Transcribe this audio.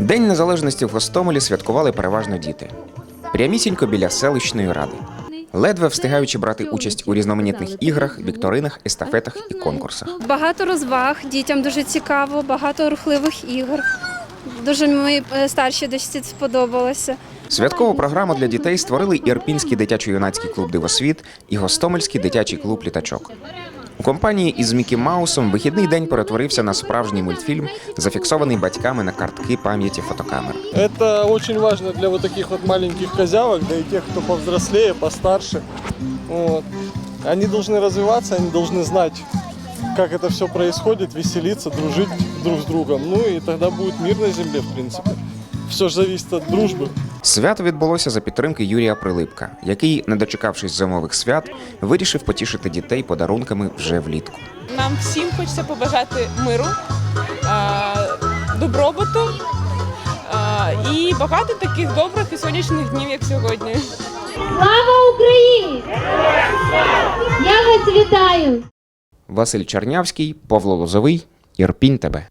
День незалежності в Гостомелі святкували переважно діти. Прямісінько біля селищної ради. Ледве встигаючи брати участь у різноманітних іграх, вікторинах, естафетах і конкурсах. Багато розваг, дітям дуже цікаво, багато рухливих ігор. Дуже моїй е, старшій дочці сподобалося. Святкову програму для дітей створили Ірпінський дитячо-юнацький клуб Дивосвіт і Гостомельський дитячий клуб Літачок. У компанії із Мікі Маусом вихідний день перетворився на справжній мультфільм, зафіксований батьками на картки пам'яті фотокамер. Это очень важно для вот таких вот маленьких козявок, да и тех, кто повзрослее, постарше. Вот. Они должны развиваться, они должны знать, как это все происходит, веселиться, дружить друг с другом. Ну и тогда будет мир на земле, в принципе. Все же зависит от дружбы. Свято відбулося за підтримки Юрія Прилипка, який, не дочекавшись зимових свят, вирішив потішити дітей подарунками вже влітку. Нам всім хочеться побажати миру, е, добробуту е, і багато таких добрих і сонячних днів, як сьогодні. Слава Україні! Я вас вітаю! Василь Чернявський, Павло Лозовий, Ірпінь тебе.